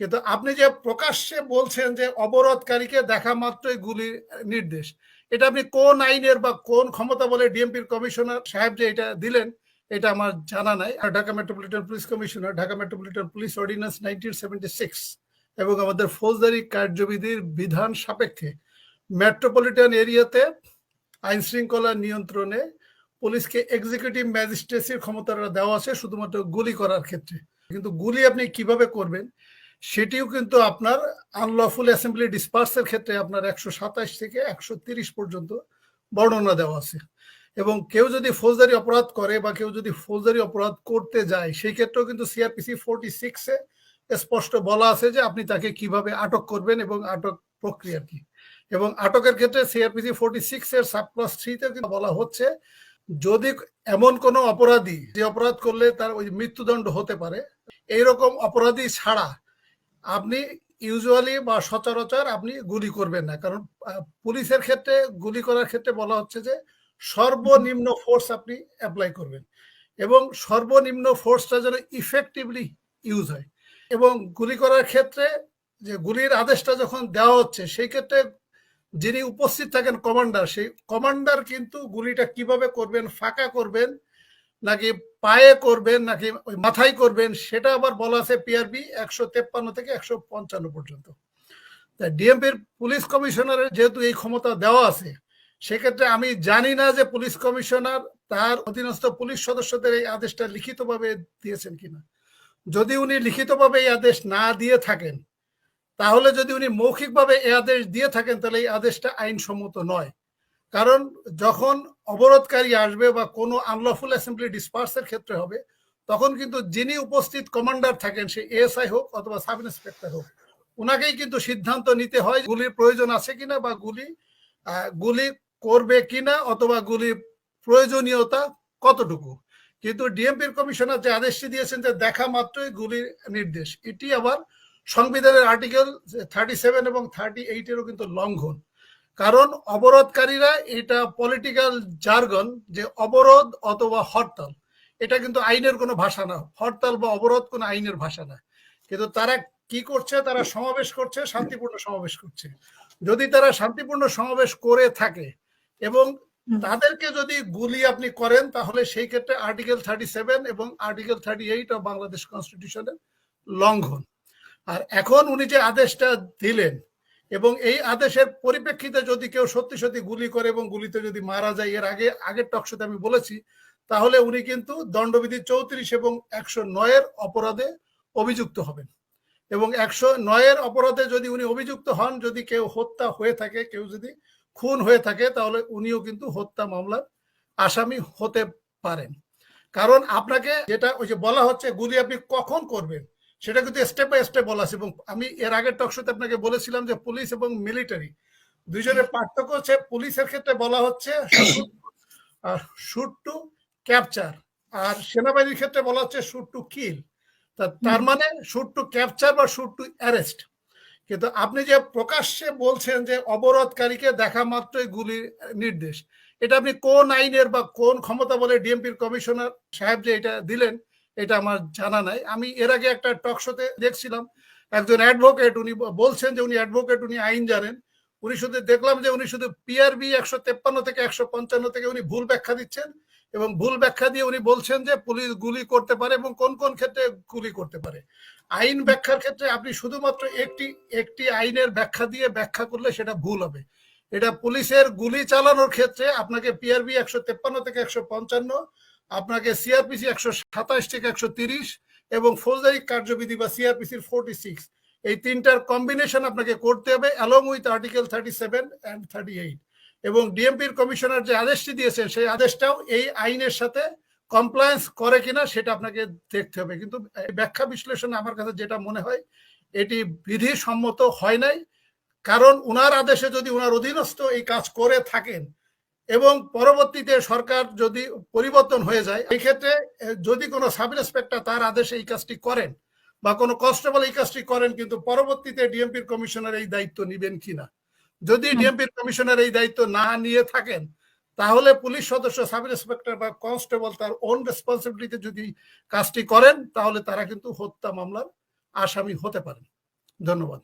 কিন্তু আপনি যে প্রকাশ্যে বলছেন যে অবরোধকারীকে দেখা মাত্রই গুলির নির্দেশ, এটা আপনি কোন আইনের বা কোন ক্ষমতা বলে ডিএমপির কমিশনার সাহেব যে এটা দিলেন, এটা আমার জানা নাই। আর Dhaka metropolitan police commissioner, Dhaka metropolitan police ordinance nineteen seventy six এবং আমাদের ফৌজদারি কার্যবিধির বিধান সাপেক্ষে মেট্রোপলিটন এরিয়াতে আইন শৃঙ্খলা নিয়ন্ত্রণে পুলিশকে এক্সিকিউটিভ ম্যাজিস্ট্রেসির ক্ষমতাটা দেওয়া আছে শুধুমাত্র গুলি করার ক্ষেত্রে। কিন্তু গুলি আপনি কীভাবে করবেন সেটিও কিন্তু আপনার আনলফুল অ্যাসেম্বলি ডিসপার্সের ক্ষেত্রে আপনার একশো সাতাশ থেকে একশো তিরিশ পর্যন্ত বর্ণনা দেওয়া আছে। এবং কেউ যদি ফৌজদারি অপরাধ করে বা কেউ যদি ফৌজদারি অপরাধ করতে যায়, সেই ক্ষেত্রেও কিন্তু সিআরপিসি ফোরটি সিক্সে স্পষ্ট বলা আছে যে আপনি তাকে কীভাবে আটক করবেন এবং আটক প্রক্রিয়া কি। এবং আটকের ক্ষেত্রে সিআরপিসি ফোরটি সিক্স এর সাবক্লাস থ্রিতে কিন্তু বলা হচ্ছে, যদি এমন কোনো অপরাধী, যে অপরাধ করলে তার ওই মৃত্যুদণ্ড হতে পারে, এইরকম অপরাধী ছাড়া আপনি ইউজুয়ালি বা সচরাচর আপনি গুলি করবেন না। কারণ পুলিশের ক্ষেত্রে গুলি করার ক্ষেত্রে বলা হচ্ছে যে, সর্বনিম্ন ফোর্স আপনি অ্যাপ্লাই করবেন এবং সর্বনিম্ন ফোর্সটা যেন ইফেক্টিভলি ইউজ হয়। এবং গুলি করার ক্ষেত্রে যে গুলির আদেশটা যখন দেওয়া হচ্ছে, সেই ক্ষেত্রে যিনি উপস্থিত থাকেন কমান্ডার সেই কমান্ডার কিন্তু গুলিটা কীভাবে করবেন, ফাঁকা করবেন নাকি পায়ে করবেন, নাকি ওই মাথায় করবেন, সেটা আবার বলা আছে পিআরবি একশো তেপ্পান্ন থেকে একশো পঞ্চান্ন পর্যন্ত। ডিএমপির পুলিশ কমিশনারের যেহেতু এই ক্ষমতা দেওয়া আছে, সেক্ষেত্রে আমি জানি না যে পুলিশ কমিশনার তার অধীনস্থ পুলিশ সদস্যদের এই আদেশটা লিখিতভাবে দিয়েছেন কিনা। যদি উনি লিখিতভাবে এই আদেশ না দিয়ে থাকেন, তাহলে যদি উনি মৌখিকভাবে এই আদেশ দিয়ে থাকেন, তাহলে এই আদেশটা আইনসম্মত নয়। কারণ যখন অবরোধকারী আসবে বা কোনো আনলফুল অ্যাসেম্বলি ডিসপার্সের ক্ষেত্রে হবে, তখন কিন্তু যিনি উপস্থিত কমান্ডার থাকেন, সে এএসআই হোক অথবা সাব ইন্সপেক্টর হোক ওনাকেই কিন্তু সিদ্ধান্ত নিতে হয় গুলির প্রয়োজন আছে কিনা বা গুলি গুলি করবে কিনা অথবা গুলি প্রয়োজনীয়তা কতটুকু। কিন্তু ডিএমপির কমিশনার যে আদেশটি দিয়েছেন যে দেখা মাত্রই গুলির নির্দেশ, এটি আবার সংবিধানের আর্টিকেল থার্টি সেভেন এবং থার্টি এইটেরও কিন্তু লঙ্ঘন। কারণ অবরোধকারীরা এটা পলিটিক্যাল জার্গন যে অবরোধ অথবা হরতাল। এটা কিন্তু আইনের কোনো ভাষা না। হরতাল বা অবরোধ কোনো আইনের ভাষা না। কিন্তু তারা কি করছে? তারা সমাবেশ করছে শান্তিপূর্ণ সমাবেশ করছে। যদি তারা শান্তিপূর্ণ সমাবেশ করে থাকে এবং তাদেরকে যদি গুলি আপনি করেন তাহলে সেই ক্ষেত্রে আর্টিকেল থার্টি সেভেন এবং article thirty eight of Bangladesh কনস্টিটিউশনের লঙ্ঘন। আর এখন উনি যে আদেশটা দিলেন এবং এই আদেশের পরিপ্রেক্ষিতে যদি কেউ সত্যি সত্যি গুলি করে এবং গুলিতে যদি মারা যায়, এর আগে, আগের টকশোতে আমি বলেছি, তাহলে উনি কিন্তু দণ্ডবিধি চৌত্রিশ এবং একশো নয়ের অপরাধে অভিযুক্ত হবেন। এবং একশো নয়ের অপরাধে যদি উনি অভিযুক্ত হন, যদি কেউ হত্যা হয়ে থাকে, কেউ যদি খুন হয়ে থাকে, তাহলে উনিও কিন্তু হত্যা মামলার আসামি হতে পারেন। কারণ আপনাকে যেটা ওই যে বলা হচ্ছে, গুলি আপনি কখন করবেন? সেটা কিন্তু স্টেপ বাই স্টেপ বলা আছে। এবং আমি এর আগের টকশোতে আপনাকে বলেছিলাম যে পুলিশ এবং মিলিটারি দুইজনের পার্থক্য হচ্ছে পুলিশের ক্ষেত্রে বলা হচ্ছে শুট টু ক্যাপচার আর সেনাবাহিনীর ক্ষেত্রে বলা হচ্ছে শুট টু কিল তার মানে শুট টু ক্যাপচার বা শুট টু অ্যারেস্ট কিন্তু আপনি যে প্রকাশ্যে বলছেন যে অবরোধকারীকে দেখা মাত্রই গুলির নির্দেশ এটা আপনি কোন আইনের বা কোন ক্ষমতা বলে ডিএমপির কমিশনার সাহেব যে এটা দিলেন এটা আমার জানা নাই। আমি এর আগে একটা টক শোতে দেখছিলাম, একজন অ্যাডভোকেট উনি বলছেন যে উনি অ্যাডভোকেট উনি আইন জানেন। উনি শুধু দেখলাম যে উনি শুধু পিআরবি একশো তেপ্পান্ন থেকে একশো পঞ্চান্ন থেকে উনি ভুল ব্যাখ্যা দিচ্ছেন এবং ভুল ব্যাখ্যা দিয়ে উনি বলছেন যে পুলিশ গুলি করতে পারে এবং কোন কোন ক্ষেত্রে গুলি করতে পারে। আইন ব্যাখ্যার ক্ষেত্রে আপনি শুধুমাত্র একটি একটি আইনের ব্যাখ্যা দিয়ে ব্যাখ্যা করলে সেটা ভুল হবে। এটা পুলিশের গুলি চালানোর ক্ষেত্রে আপনাকে পিআরবি একশো তেপ্পান্ন থেকে একশো পঞ্চান্ন আপনাকে সিআরপিসি একশো সাতাশ থেকে একশো তিরিশ এবং ফৌজদারি কার্যবিধি বা সিআরপিসির ফোরটি সিক্স এই তিনটার কম্বিনেশন আপনাকে করতে হবে along with article thirty seven and thirty eight এবং ডিএমপির কমিশনার যে আদেশটি দিয়েছেন, সেই আদেশটাও এই আইনের সাথে কমপ্লায়েন্স করে কিনা সেটা আপনাকে দেখতে হবে। কিন্তু ব্যাখ্যা বিশ্লেষণ আমার কাছে যেটা মনে হয়, এটি বিধিসম্মত হয় নাই। কারণ উনার আদেশে যদি উনার অধীনস্থ এই কাজ করে থাকেন এবং পরবর্তীতে সরকার যদি পরিবর্তন হয়ে যায় এই ক্ষেত্রে যদি কোনো সাব ইন্সপেক্টর তার আদেশে এই কাজটি করেন বা কোনো কনস্টেবল এই কাজটি করেন কিন্তু পরবর্তীতে ডিএমপির কমিশনার এই দায়িত্ব নিবেন কিনা? যদি ডিএমপির কমিশনার এই দায়িত্ব না নিয়ে থাকেন তাহলে পুলিশ সদস্য সাব ইন্সপেক্টর বা কনস্টেবল তার ওন রেসপন্সিবিলিটিতে যদি কাজটি করেন তাহলে তারা কিন্তু হত্যা মামলার আসামি হতে পারেন। ধন্যবাদ।